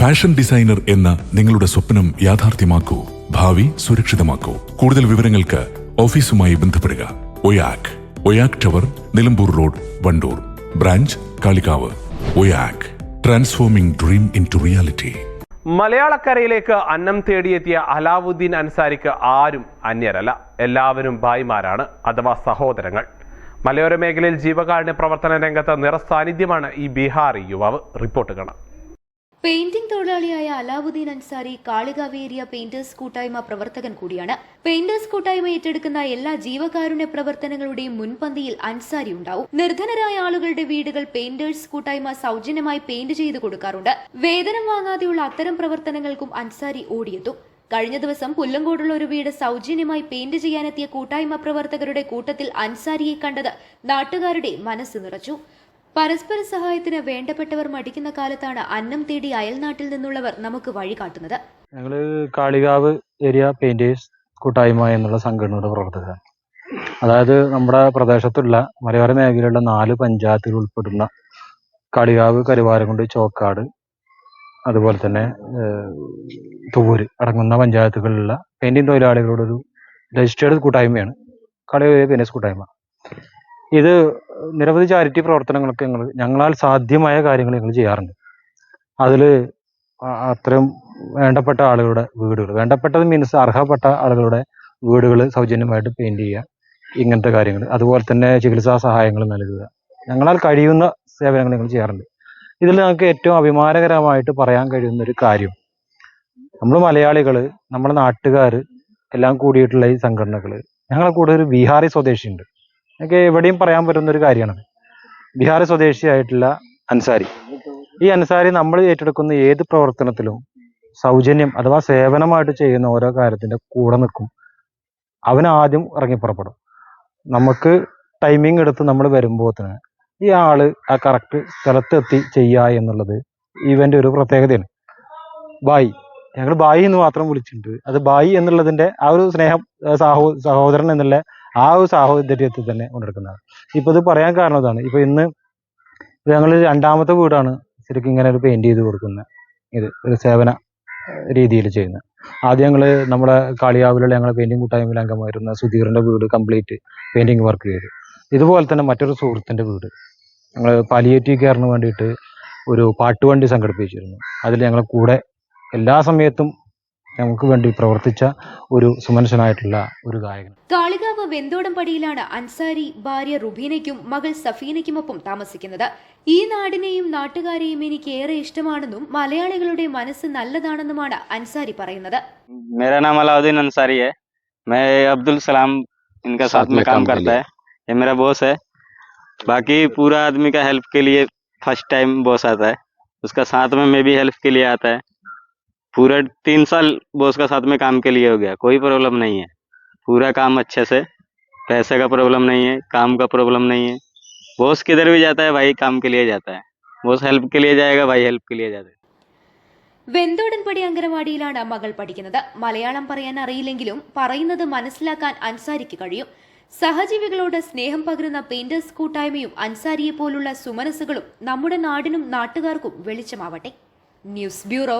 Fashion designer എന്ന നിങ്ങളുടെ സ്വപ്നം യാഥാർത്ഥ്യമാക്കൂ. ഭാവി സുരക്ഷിതമാക്കൂ. കൂടുതൽ വിവരങ്ങൾക്ക് ഓഫീസുമായി ബന്ധപ്പെടുക. Oyak. Oyak tower Nilambur road Wandoor. Branch Kalikavu. Oyak. Transforming dream into reality മലയാളക്കരയിലേക്ക് അന്നം തേടിയെത്തിയ അലാവുദ്ദീൻ അൻസാരിക്ക് ആരും അന്യരല്ല. എല്ലാവരും ഭായിമാരാണ് അഥവാ സഹോദരങ്ങൾ. മലയോര മേഖലയിൽ ജീവകാരുണ്യ പ്രവർത്തന രംഗത്ത് നിറസാന്നിധ്യമാണ് ഈ ബീഹാറി യുവാവ്. റിപ്പോർട്ട് കാണാം. പെയിന്റിംഗ് തൊഴിലാളിയായ അലാവുദ്ദീൻ അൻസാരി കാളികാവേരിയ പെയിന്റേഴ്സ് കൂട്ടായ്മ പ്രവർത്തകൻ കൂടിയാണ്. പെയിന്റേഴ്സ് കൂട്ടായ്മ ഏറ്റെടുക്കുന്ന എല്ലാ ജീവകാരുണ്യ പ്രവർത്തനങ്ങളുടെയും മുൻപന്തിയിൽ അൻസാരി ഉണ്ടാവും. നിർധനരായ ആളുകളുടെ വീടുകൾ പെയിന്റേഴ്സ് കൂട്ടായ്മ സൗജന്യമായി പെയിന്റ് ചെയ്തു കൊടുക്കാറുണ്ട്. വേതനം വാങ്ങാതെയുള്ള അത്തരം പ്രവർത്തനങ്ങൾക്കും അൻസാരി ഓടിയെത്തും. കഴിഞ്ഞ ദിവസം പുല്ലങ്കോടുള്ള ഒരു വീട് സൗജന്യമായി പെയിന്റ് ചെയ്യാനെത്തിയ കൂട്ടായ്മ പ്രവർത്തകരുടെ കൂട്ടത്തിൽ അൻസാരിയെ കണ്ടത് നാട്ടുകാരുടെ മനസ്സ് നിറച്ചു. പരസ്പര സഹായത്തിന് വേണ്ടപ്പെട്ടവർ മടിക്കുന്ന കാലത്താണ് അന്നം തേടി അയൽനാട്ടിൽ നിന്നുള്ളവർ നമുക്ക് വഴി കാട്ടുന്നത്. ഞങ്ങൾ കാളികാവ് ഏരിയ പെയിന്റേഴ്സ് കൂട്ടായ്മ എന്നുള്ള സംഘടനയുടെ പ്രവർത്തകരാണ്. അതായത് നമ്മുടെ പ്രദേശത്തുള്ള മലയോര മേഖലയിലുള്ള നാല് പഞ്ചായത്തുകൾ ഉൾപ്പെടുന്ന കാളികാവ് കരുവാരക്കുണ്ട് ചോക്കാട് അതുപോലെ തന്നെ തൂര് അടങ്ങുന്ന പഞ്ചായത്തുകളിലുള്ള പെയിന്റിംഗ് തൊഴിലാളികളുടെ ഒരു രജിസ്റ്റേർഡ് കൂട്ടായ്മയാണ്. ഏരിയ പെയിന്റേഴ്സ് കൂട്ടായ്മ. ഇത് നിരവധി ചാരിറ്റി പ്രവർത്തനങ്ങളൊക്കെ ഞങ്ങൾ ഞങ്ങളാൽ സാധ്യമായ കാര്യങ്ങൾ ഞങ്ങൾ ചെയ്യാറുണ്ട്. അതിൽ അത്രയും വേണ്ടപ്പെട്ട ആളുകളുടെ വീടുകൾ വേണ്ടപ്പെട്ടത് മീൻസ് അർഹപ്പെട്ട ആളുകളുടെ വീടുകൾ സൗജന്യമായിട്ട് പെയിന്റ് ചെയ്യുക ഇങ്ങനത്തെ കാര്യങ്ങൾ അതുപോലെ തന്നെ ചികിത്സാ സഹായങ്ങൾ നൽകുക. ഞങ്ങളാൽ കഴിയുന്ന സേവനങ്ങൾ ഞങ്ങൾ ചെയ്യാറുണ്ട്. ഇതിൽ ഞങ്ങൾക്ക് ഏറ്റവും അഭിമാനകരമായിട്ട് പറയാൻ കഴിയുന്ന ഒരു കാര്യം നമ്മൾ മലയാളികൾ നമ്മുടെ നാട്ടുകാർ എല്ലാം കൂടിയിട്ടുള്ള ഈ സംഘടനകൾ ഞങ്ങളെ കൂടെ ഒരു ബീഹാറി സ്വദേശിയുണ്ട്. ഞങ്ങൾക്ക് എവിടെയും പറയാൻ പറ്റുന്ന ഒരു കാര്യമാണ്. ബീഹാർ സ്വദേശിയായിട്ടുള്ള അൻസാരി. ഈ അൻസാരി നമ്മൾ ഏറ്റെടുക്കുന്ന ഏത് പ്രവർത്തനത്തിലും സൗജന്യം അഥവാ സേവനമായിട്ട് ചെയ്യുന്ന ഓരോ കാര്യത്തിന്റെ കൂടെ നിൽക്കും. അവൻ ആദ്യം ഇറങ്ങി പുറപ്പെടും നമുക്ക് ടൈമിംഗ് എടുത്ത് നമ്മൾ വരുമ്പോഴത്തിന് ഈ ആൾ ആ കറക്റ്റ് സ്ഥലത്തെത്തി ചെയ്യുക എന്നുള്ളത് ഇവന്റെ ഒരു പ്രത്യേകതയാണ്. ബായി ഞങ്ങൾ ബായി എന്ന് മാത്രം വിളിച്ചിട്ടുണ്ട്. അത് ബായി എന്നുള്ളതിന്റെ ആ ഒരു സ്നേഹം സഹോ സഹോദരൻ എന്നുള്ള ആ ഒരു സാഹോദര്യത്തിൽ തന്നെ കൊണ്ടെടുക്കുന്നത്. ഇപ്പൊ ഇത് പറയാൻ കാരണം ഇതാണ്. ഇപ്പൊ ഇന്ന് ഞങ്ങൾ രണ്ടാമത്തെ വീടാണ് ശരിക്കും ഇങ്ങനെ ഒരു പെയിന്റ് ചെയ്ത് കൊടുക്കുന്നത്. ഇത് ഒരു സേവന രീതിയിൽ ചെയ്യുന്നത്. ആദ്യം ഞങ്ങൾ നമ്മുടെ കാളിയാവിലുള്ള ഞങ്ങളെ പെയിന്റിംഗ് കൂട്ടായ്മയിൽ അംഗമായിരുന്ന സുധീറിന്റെ വീട് കംപ്ലീറ്റ് പെയിന്റിംഗ് വർക്ക് ചെയ്തു. ഇതുപോലെ തന്നെ മറ്റൊരു സുഹൃത്തിന്റെ വീട്. ഞങ്ങൾ പാലിയേറ്റീവ് കെയറിന് വേണ്ടിയിട്ട് ഒരു പാട്ടുവണ്ടി സംഘടിപ്പിച്ചിരുന്നു. അതിൽ ഞങ്ങളെ കൂടെ എല്ലാ സമയത്തും നമുക്ക് വേണ്ടി പ്രവർത്തിച്ച ഒരു സുമനുഷ്യനായിട്ടുള്ള ഒരു ഗായകൻ കാളികാവ് വെന്തോടം പടിയിലാണ് അൻസാരി ഭാര്യ റുബീനയ്ക്കും മകൾ സഫീനയ്ക്കുമൊപ്പം താമസിക്കുന്നത് ഈ നാടിനെയും നാട്ടുകാരെയും എനിക്ക് ഏറെ ഇഷ്ടമാണെന്നും മലയാളികളുടെ മനസ്സ് നല്ലതാണെന്നുമാണ് അൻസാരി പറയുന്നത് मेरा नाम अलाउद्दीन अंसारी है मैं अब्दुल सलाम इनका साथ में काम करता है ये मेरा बॉस है बाकी पूरा आदमी का हेल्प के लिए फर्स्ट टाइम बॉस आता है उसका साथ में मैं भी हेल्प के लिए आता है पूरा तीन साल बॉस का साथ में काम के लिए हो गया कोई प्रॉब्लम नहीं है पूरा काम अच्छे से पैसे का प्रॉब्लम नहीं है काम का प्रॉब्लम नहीं है बॉस किधर भी जाता है भाई काम के लिए जाता है बॉस हेल्प के लिए जाएगा भाई हेल्प के लिए जाता है വെന്തോടൻപടി അങ്കനവാടിയിലാണ് മകൾ പഠിക്കുന്നത് മലയാളം പറയാൻ അറിയില്ലെങ്കിലും പറയുന്നത് മനസ്സിലാക്കാൻ അൻസാരിക്ക് കഴിയും സഹജീവികളോട് സ്നേഹം പകരുന്ന പെയിന്റേഴ്സ് കൂട്ടായ്മയും അൻസാരിയെ പോലുള്ള സുമനസ്സുകളും നമ്മുടെ നാടിനും നാട്ടുകാർക്കും വെളിച്ചമാവട്ടെ ന്യൂസ് ബ്യൂറോ